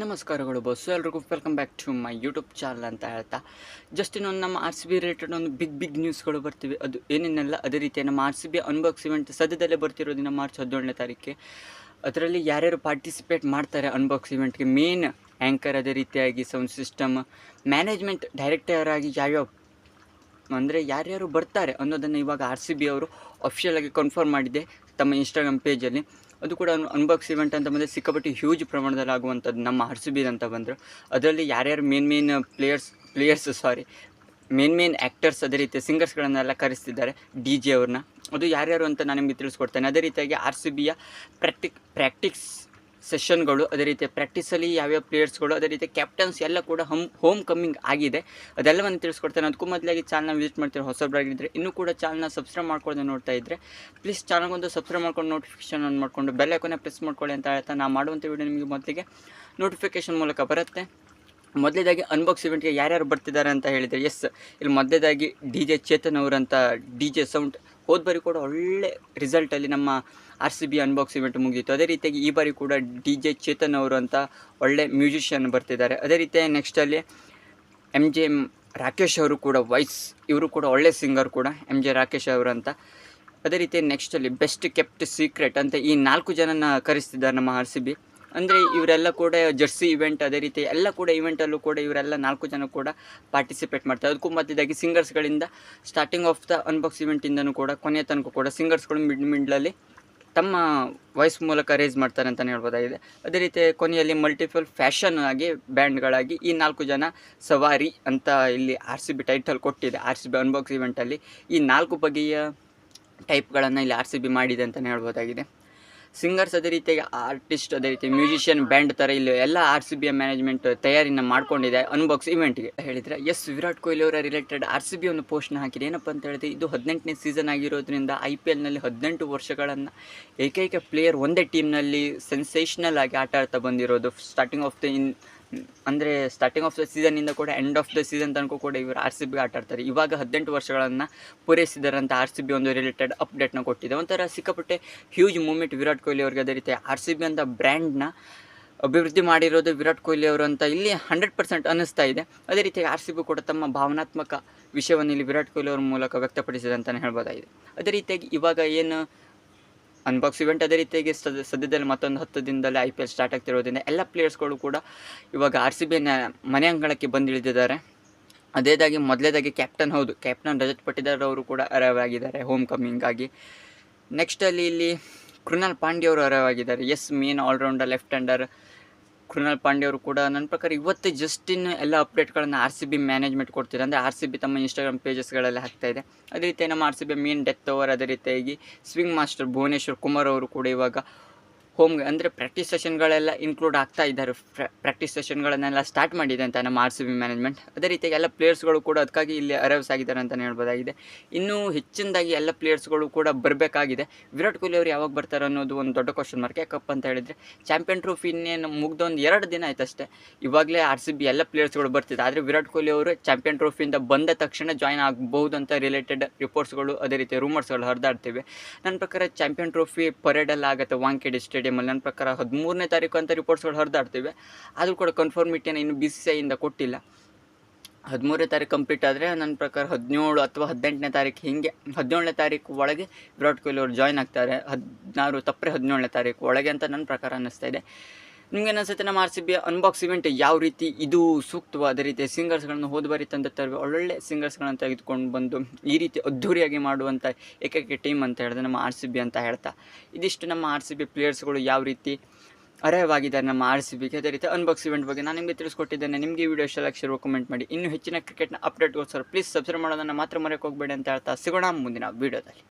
ನಮಸ್ಕಾರಗಳು ಬಸ್ಸು ಎಲ್ರಿಗೂ welcome back to my YouTube channel ಅಂತ ಹೇಳ್ತಾ. ಜಸ್ಟ್ ಇನ್ನೊಂದು ನಮ್ಮ ಆರ್ ಸಿ ಬಿ ರಿಲೇಟೆಡ್ ಒಂದು ಬಿಗ್ ಬಿಗ್ ನ್ಯೂಸ್ಗಳು ಬರ್ತೀವಿ. ಅದು ಏನೇನೆಲ್ಲ? ಅದೇ ರೀತಿ ನಮ್ಮ R C B unbox event ಸದ್ಯದಲ್ಲೇ ಬರ್ತಿರೋದಿನ ಮಾರ್ಚ್ ಹದಿನೇಳನೇ ತಾರೀಕಿಗೆ ಅದರಲ್ಲಿ ಯಾರ್ಯಾರು ಪಾರ್ಟಿಸಿಪೇಟ್ ಮಾಡ್ತಾರೆ ಅನ್ಬಾಕ್ಸ್ ಇವೆಂಟ್ಗೆ ಮೇನ್ ಆ್ಯಂಕರ್ ಅದೇ ರೀತಿಯಾಗಿ ಸೌಂಡ್ ಸಿಸ್ಟಮ್ ಮ್ಯಾನೇಜ್ಮೆಂಟ್ ಡೈರೆಕ್ಟರ್ ಆಗಿ ಯಾವ್ಯಾವ? ಅಂದರೆ ಯಾರ್ಯಾರು ಬರ್ತಾರೆ ಅನ್ನೋದನ್ನು ಇವಾಗ ಆರ್ ಸಿ ಬಿ ಅವರು ಅಫಿಷಿಯಲಾಗಿ ಕನ್ಫರ್ಮ್ ಮಾಡಿದೆ ತಮ್ಮ ಇನ್ಸ್ಟಾಗ್ರಾಮ್ ಪೇಜಲ್ಲಿ ಅದು ಕೂಡ ಅನ್ಬಾಕ್ಸ್ ಇವೆಂಟ್ ಅಂತ ಬಂದರೆ ಸಿಕ್ಕಾಪಟ್ಟೆ ಹ್ಯೂಜ್ ಪ್ರಮಾಣದಲ್ಲಿ ಆಗುವಂಥದ್ದು ನಮ್ಮ ಆರ್ ಸಿ ಅಂತ ಬಂದರು. ಅದರಲ್ಲಿ ಯಾರ್ಯಾರು main main players players sorry main main actors ಅದೇ ರೀತಿ ಸಿಂಗರ್ಸ್ಗಳನ್ನೆಲ್ಲ ಕರೆಸ್ತಿದ್ದಾರೆ ಡಿ ಜೆ ಅವ್ರನ್ನ. ಅದು ಯಾರ್ಯಾರು ಅಂತ ನಾನು ನಿಮಗೆ ತಿಳಿಸ್ಕೊಡ್ತೇನೆ. ಅದೇ ರೀತಿಯಾಗಿ ಆರ್ ಸಿ ಬಿಯ ಪ್ರಾಕ್ಟಿಕ್ ಪ್ರಾಕ್ಟಿಕ್ಸ್ ಸೆಷನ್ಗಳು ಅದೇ ರೀತಿ ಪ್ರಾಕ್ಟೀಸಲ್ಲಿ ಯಾವ್ಯಾವ ಪ್ಲೇಯರ್ಸ್ಗಳು ಅದೇ ರೀತಿ ಕ್ಯಾಪ್ಟನ್ಸ್ ಎಲ್ಲ ಕೂಡ ಹಮ್ ಹೋಮ್ ಕಮ್ಮಿಂಗ್ ಆಗಿದೆ. ಅದೆಲ್ಲವನ್ನು ತಿಳಿಸ್ಕೊಡ್ತೇನೆ. ಅದಕ್ಕೂ ಮೊದಲಾಗಿ ಚಾನಲ್ನ ವಿಸಿಟ್ ಮಾಡ್ತೀರಿ ಹೊಸಬ್ರಾಗಿದ್ದರೆ ಇನ್ನೂ ಕೂಡ ಚಾನಲ್ನ ಸಬ್ಸ್ಕ್ರೈಬ್ ಮಾಡ್ಕೊಳ್ಳದೆ ನೋಡ್ತಾ ಇದ್ದರೆ ಪ್ಲೀಸ್ ಚಾನಲ್ಗೊಂದು ಸಬ್ಸ್ಕ್ರೈಬ್ ಮಾಡ್ಕೊಂಡು ನೋಟಿಫಿಕೇಶನ್ ಆನ್ ಮಾಡಿಕೊಂಡು ಬೆಲ್ ಕೊನೆ ಪ್ರೆಸ್ ಮಾಡ್ಕೊಳ್ಳಿ ಅಂತ ಹೇಳ್ತಾ ನಾನು ಮಾಡುವಂಥ ವಿಡಿಯೋ ನಿಮಗೆ ಮೊದಲಿಗೆ ನೋಟಿಫಿಕೇಶನ್ ಮೂಲಕ ಬರುತ್ತೆ. ಮೊದಲೇದಾಗಿ ಅನ್ಬಾಕ್ಸ್ ಇವೆಂಟ್ಗೆ ಯಾರ್ಯಾರು ಬರ್ತಿದ್ದಾರೆ ಅಂತ ಹೇಳಿದರೆ ಎಸ್ ಇಲ್ಲಿ ಮೊದಲೇದಾಗಿ ಡಿ ಜೆ ಚೇತನ್ ಅವರಂತ ಡಿ ಜೆ ಸೌಂಡ್ ಹೋದ ಬಾರಿ ಕೂಡ ಒಳ್ಳೆ ರಿಸಲ್ಟಲ್ಲಿ ನಮ್ಮ R C B unbox event ಮುಗಿಯಿತು. ಅದೇ ರೀತಿಯಾಗಿ ಈ ಬಾರಿ ಕೂಡ ಡಿ ಜೆ ಚೇತನ್ ಅವರು ಅಂತ ಒಳ್ಳೆ ಮ್ಯೂಸಿಷಿಯನ್ ಬರ್ತಿದ್ದಾರೆ. ಅದೇ ರೀತಿಯಾಗಿ ನೆಕ್ಸ್ಟಲ್ಲಿ ಎಂ ಜೆ ರಾಕೇಶ್ ಅವರು ಕೂಡ ವಾಯ್ಸ್ ಇವರು ಕೂಡ ಒಳ್ಳೆ ಸಿಂಗರ್ ಕೂಡ ಎಂ ಜೆ ರಾಕೇಶ್ ಅವರು ಅಂತ. ಅದೇ ರೀತಿ ನೆಕ್ಸ್ಟಲ್ಲಿ ಬೆಸ್ಟ್ ಕೆಪ್ಟ್ ಸೀಕ್ರೆಟ್ ಅಂತ ಈ ನಾಲ್ಕು ಜನನ ಕರೆಸ್ತಿದ್ದಾರೆ ನಮ್ಮ ಆರ್ ಸಿ ಬಿ ಅಂದರೆ ಇವರೆಲ್ಲ ಕೂಡ ಜರ್ಸಿ ಇವೆಂಟ್ ಅದೇ ರೀತಿ ಎಲ್ಲ ಕೂಡ ಇವೆಂಟಲ್ಲೂ ಕೂಡ ಇವರೆಲ್ಲ ನಾಲ್ಕು ಜನ ಕೂಡ ಪಾರ್ಟಿಸಿಪೇಟ್ ಮಾಡ್ತಾರೆ. ಅದಕ್ಕೂ ಮಧ್ಯದಾಗಿ ಸಿಂಗರ್ಸ್ಗಳಿಂದ ಸ್ಟಾರ್ಟಿಂಗ್ ಆಫ್ ದ ಅನ್ಬಾಕ್ಸ್ ಇವೆಂಟಿಂದನೂ ಕೂಡ ಕೊನೆಯ ತನಕ ಕೂಡ ಸಿಂಗರ್ಸ್ಗಳು ಮಿಡ್ ಮಿಡ್ಲಲ್ಲಿ ತಮ್ಮ ವಾಯ್ಸ್ ಮೂಲಕ ರೇಸ್ ಮಾಡ್ತಾರೆ ಅಂತಲೇ ಹೇಳ್ಬೋದಾಗಿದೆ. ಅದೇ ರೀತಿ ಕೊನೆಯಲ್ಲಿ ಮಲ್ಟಿಪಲ್ ಫ್ಯಾಷನ್ ಆಗಿ ಬ್ಯಾಂಡ್ಗಳಾಗಿ ಈ ನಾಲ್ಕು ಜನ ಸವಾರಿ ಅಂತ ಇಲ್ಲಿ ಆರ್ ಸಿ ಬಿ ಟೈಟಲ್ ಕೊಟ್ಟಿದೆ. ಆರ್ ಸಿ ಬಿ ಅನ್ಬಾಕ್ಸ್ ಇವೆಂಟಲ್ಲಿ ಈ ನಾಲ್ಕು ಬಗೆಯ ಟೈಪ್ಗಳನ್ನು ಇಲ್ಲಿ ಆರ್ ಸಿ ಬಿ ಮಾಡಿದೆ ಅಂತಲೇ ಹೇಳ್ಬೋದಾಗಿದೆ. ಸಿಂಗರ್ಸ್ ಅದೇ ರೀತಿಯಾಗಿ ಆರ್ಟಿಸ್ಟ್ ಅದೇ ರೀತಿ ಮ್ಯೂಸಿಷಿಯನ್ ಬ್ಯಾಂಡ್ ಥರ ಇಲ್ಲಿ ಎಲ್ಲ ಆರ್ ಸಿ ಬಿಯ ಮ್ಯಾನೇಜ್ಮೆಂಟ್ ತಯಾರಿನ ಮಾಡ್ಕೊಂಡಿದೆ ಅನ್ಬಾಕ್ಸ್ ಇವೆಂಟ್ಗೆ ಹೇಳಿದರೆ. ಎಸ್ ವಿರಾಟ್ ಕೊಹ್ಲಿ ಅವರ ರಿಲೇಟೆಡ್ ಆರ್ ಸಿ ಬಿ ಒಂದು ಪೋಸ್ಟ್ನ ಹಾಕಿದೆ. ಏನಪ್ಪ ಅಂತ ಹೇಳಿದ್ರೆ, ಇದು ಹದಿನೆಂಟನೇ ಸೀಸನ್ ಆಗಿರೋದ್ರಿಂದ ಐ ಪಿ ಎಲ್ನಲ್ಲಿ ಹದಿನೆಂಟು ವರ್ಷಗಳನ್ನು ಏಕೈಕ ಪ್ಲೇಯರ್ ಒಂದೇ ಟೀಮ್ನಲ್ಲಿ ಸೆನ್ಸೇಷನಲ್ ಆಗಿ ಆಟ ಆಡ್ತಾ ಬಂದಿರೋದು. ಸ್ಟಾರ್ಟಿಂಗ್ ಆಫ್ ದ ಇನ್ ಅಂದರೆ ಸ್ಟಾರ್ಟಿಂಗ್ ಆಫ್ ದ ಸೀಸನಿಂದ ಕೂಡ ಎಂಡ್ ಆಫ್ ದ ಸೀಸನ್ ತನಕ ಕೂಡ ಇವರು ಆರ್ ಸಿ ಬಿ ಆಟ ಆಡ್ತಾರೆ. ಇವಾಗ ಹದಿನೆಂಟು ವರ್ಷಗಳನ್ನು ಪೂರೈಸಿದ್ದಾರೆ ಅಂತ ಆರ್ ಸಿ ಬಿ ಒಂದು ರಿಲೇಟೆಡ್ ಅಪ್ಡೇಟ್ನ ಕೊಟ್ಟಿದೆ. ಒಂಥರ ಸಿಕ್ಕಾಪಟ್ಟೆ ಹ್ಯೂಜ್ ಮೂಮೆಂಟ್ ವಿರಾಟ್ ಕೊಹ್ಲಿ ಅವ್ರಿಗೆ ಅದೇ ರೀತಿ ಆರ್ ಸಿ ಬಿ ಅಂತ ಬ್ರ್ಯಾಂಡ್ನ ಅಭಿವೃದ್ಧಿ ಮಾಡಿರೋದು ವಿರಾಟ್ ಕೊಹ್ಲಿ ಅವರು ಅಂತ ಇಲ್ಲಿ ಹಂಡ್ರೆಡ್ ಪರ್ಸೆಂಟ್ ಅನ್ನಿಸ್ತಾ ಇದೆ. ಅದೇ ರೀತಿ ಆರ್ ಸಿ ಬಿ ಕೂಡ ತಮ್ಮ ಭಾವನಾತ್ಮಕ ವಿಷಯವನ್ನು ಇಲ್ಲಿ ವಿರಾಟ್ ಕೊಹ್ಲಿ ಅವ್ರ ಮೂಲಕ ವ್ಯಕ್ತಪಡಿಸಿದೆ ಅಂತಲೇ ಹೇಳ್ಬೋದಾಗಿದೆ. ಅದೇ ರೀತಿಯಾಗಿ ಇವಾಗ ಏನು ಅನ್ಬಾಕ್ಸ್ ಇವೆಂಟ್ ಅದೇ ರೀತಿಯಾಗಿ ಸದ್ಯ ಸದ್ಯದಲ್ಲಿ ಮತ್ತೊಂದು ಹತ್ತು ದಿನದಲ್ಲಿ ಐ ಪಿ ಎಲ್ ಸ್ಟಾರ್ಟ್ ಆಗ್ತಿರೋದ್ರಿಂದ ಎಲ್ಲ ಪ್ಲೇಯರ್ಸ್ಗಳು ಕೂಡ ಇವಾಗ ಆರ್ ಸಿ ಬಿ ಮನೆ ಅಂಗಳಕ್ಕೆ ಬಂದಿಳಿದಿದ್ದಾರೆ ಅದೇದಾಗಿ ಮೊದಲೇದಾಗಿ ಕ್ಯಾಪ್ಟನ್ ಹೌದು. ಕ್ಯಾಪ್ಟನ್ ರಜತ್ ಪಟ್ಟಿದಾರ್ ಅವರು ಕೂಡ ಅರೈವ್ ಆಗಿದ್ದಾರೆ ಹೋಮ್ ಆಗಿ ನೆಕ್ಸ್ಟಲ್ಲಿ ಇಲ್ಲಿ ಕೃಣಾಲ್ ಪಾಂಡ್ಯ ಅವರು ಅರೈವ್ ಆಗಿದ್ದಾರೆ. As main allrounder left hander Krunal Pandey ಅವರು ಕೂಡ ನನ್ನ ಪ್ರಕಾರ ಇವತ್ತೇ ಜಸ್ಟ್ ಇನ್ನು ಎಲ್ಲ ಅಪ್ಡೇಟ್ಗಳನ್ನು ಆರ್ ಸಿ ಬಿ ಮ್ಯಾನೇಜ್ಮೆಂಟ್ ಕೊಡ್ತಿದೆ ಅಂದರೆ ಆರ್ ಸಿ ಬಿ ತಮ್ಮ ಇನ್ಸ್ಟಾಗ್ರಾಮ್ ಪೇಜಸ್ಗಳಲ್ಲಿ ಹಾಕ್ತಾ ಇದೆ. ಅದೇ ರೀತಿ ನಮ್ಮ R C B main death over ಅದೇ ರೀತಿಯಾಗಿ ಸ್ವಿಂಗ್ ಮಾಸ್ಟರ್ ಭುವನೇಶ್ವರ್ ಕುಮಾರ್ ಅವರು ಕೂಡ ಇವಾಗ ಹೋಮ್ಗೆ ಅಂದರೆ ಪ್ರಾಕ್ಟೀಸ್ ಸೆಷನ್ಗಳೆಲ್ಲ ಇನ್ಕ್ಲೂಡ್ ಆಗ್ತಾ ಇದ್ದಾರೆ. ಪ್ರಾಕ್ಟೀಸ್ ಸೆಷನ್ಗಳನ್ನೆಲ್ಲ ಸ್ಟಾರ್ಟ್ ಮಾಡಿದೆ ಅಂತ ನಮ್ಮ ಆರ್ ಸಿ ಬಿ ಮ್ಯಾನೇಜ್ಮೆಂಟ್ ಅದೇ ರೀತಿಯಾಗಿ ಎಲ್ಲ ಪ್ಲೇಯರ್ಸ್ಗಳು ಕೂಡ ಅದಕ್ಕಾಗಿ ಇಲ್ಲಿ ಅರೈವ್ಸ್ ಆಗಿದ್ದಾರೆ ಅಂತಲೇ ಹೇಳ್ಬೋದಾಗಿದೆ. ಇನ್ನೂ ಹೆಚ್ಚಿನದಾಗಿ ಎಲ್ಲ ಪ್ಲೇಯರ್ಸ್ಗಳು ಕೂಡ ಬರಬೇಕಾಗಿದೆ. ವಿರಾಟ್ ಕೊಹ್ಲಿ ಅವರು ಯಾವಾಗ ಬರ್ತಾರೆ ಅನ್ನೋದು ಒಂದು ದೊಡ್ಡ ಕ್ವಶನ್ ಮಾರ್ಕ್ ಯಾಕಪ್ಪ ಅಂತ ಹೇಳಿದರೆ ಚಾಂಪಿಯನ್ ಟ್ರೋಫಿ ಇನ್ನೇನು ಮುಗ್ದೊಂದು ಎರಡು ದಿನ ಆಯ್ತು ಅಷ್ಟೇ ಇವಾಗಲೇ ಆರ್ ಸಿ ಬಿ ಎಲ್ಲ ಪ್ಲೇಯರ್ಸ್ಗಳು ಬರ್ತಿದೆ. ಆದರೆ ವಿರಾಟ್ ಕೊಹ್ಲಿ ಅವರು ಚಾಂಪಿಯನ್ ಟ್ರೋಫಿಯಿಂದ ಬಂದ ತಕ್ಷಣ ಜಾಯ್ನ್ ಆಗಬಹುದು ಅಂತ ರಿಲೇಟೆಡ್ ರಿಪೋರ್ಟ್ಸ್ಗಳು ಅದೇ ರೀತಿ ರೂಮರ್ಸ್ಗಳು ಹರಿದಾಡ್ತಿವೆ. ನನ್ನ ಪ್ರಕಾರ ಚಾಂಪಿಯನ್ ಟ್ರೋಫಿ ಪರೇಡಲ್ಲಿ ಆಗುತ್ತೆ ವಾಂಕೆಡಿ ಸ್ಟೇಡಿಯಮಲ್ಲಿ ನನ್ನ ಪ್ರಕಾರ ಹದಿಮೂರನೇ ತಾರೀಕು ಅಂತ ರಿಪೋರ್ಟ್ಸ್ಗಳು ಹರಿದಾಡ್ತಿವೆ. ಆದರೂ ಕೂಡ ಕನ್ಫರ್ಮಿಟಿಯನ್ನು ಇನ್ನು ಬಿ ಸಿ ಸಿ ಕೊಟ್ಟಿಲ್ಲ. ಹದಿಮೂರನೇ ತಾರೀಕು ಕಂಪ್ಲೀಟ್ ಆದರೆ ನನ್ನ ಪ್ರಕಾರ ಹದಿನೇಳು ಅಥವಾ ಹದಿನೆಂಟನೇ ತಾರೀಕು ಹೀಗೆ, ಹದಿನೇಳನೇ ತಾರೀಕು ಒಳಗೆ ವಿರಾಟ್ ಕೊಹ್ಲಿ ಅವರು ಜಾಯ್ನ್ ಆಗ್ತಾರೆ. ಹದಿನಾರು ತಪ್ಪರೆ ಹದಿನೇಳನೇ ತಾರೀಕು ಒಳಗೆ ಅಂತ ನನ್ನ ಪ್ರಕಾರ ಅನ್ನಿಸ್ತಾ ಇದೆ. ನಿಮ್ಗೆ ಅನಿಸುತ್ತೆ ನಮ್ಮ R C B unbox event ಯಾವ ರೀತಿ ಇದು ಸೂಕ್ತವಾದ ರೀತಿ ಸಿಂಗರ್ಸ್ಗಳನ್ನು ಹೋದ ಬಾರಿ ತಂದ ತರವೆ ಒಳ್ಳೊಳ್ಳೆ ಸಿಂಗರ್ಸ್ಗಳನ್ನು ತೆಗೆದುಕೊಂಡು ಬಂದು ಈ ರೀತಿ ಅದ್ಧೂರಿಯಾಗಿ ಮಾಡುವಂಥ ಏಕೈಕ ಟೀಮ್ ಅಂತ ಹೇಳಿದ್ರೆ ನಮ್ಮ ಆರ್ ಸಿ ಬಿ ಅಂತ ಹೇಳ್ತಾ. ಇದಿಷ್ಟು ನಮ್ಮ ಆರ್ ಸಿ ಬಿ ಪ್ಲೇಯರ್ಸ್ಗಳು ಯಾವ ರೀತಿ ಅರ್ಹವಾಗಿದ್ದಾರೆ ನಮ್ಮ ಆರ್ ಸಿ ಬಿಗೆ ಅದೇ ರೀತಿ ಅನ್ಬಾಕ್ಸ್ ಇವೆಂಟ್ ಬಗ್ಗೆ ನಾನು ನಿಮಗೆ ತಿಳಿಸ್ಕೊಟ್ಟಿದ್ದೇನೆ. ನಿಮಗೆ ಈ ವಿಡಿಯೋ ಇಷ್ಟ ಲಕ್ಷ ಕಮೆಂಟ್ ಮಾಡಿ. ಇನ್ನೂ ಹೆಚ್ಚಿನ ಕ್ರಿಕೆಟ್ನ ಅಪ್ಡೇಟ್ಗೋಸ್ಕರ ಪ್ಲೀಸ್ ಸಬ್ಸ್ಕ್ರೈಬ್ ಮಾಡೋದನ್ನು ಮಾತ್ರ ಮರೆಯೋಕೆ ಹೋಗಬೇಡಿ ಅಂತ ಹೇಳ್ತಾ ಸಿಗೋಣ ಮುಂದಿನ ವೀಡಿಯೋದಲ್ಲಿ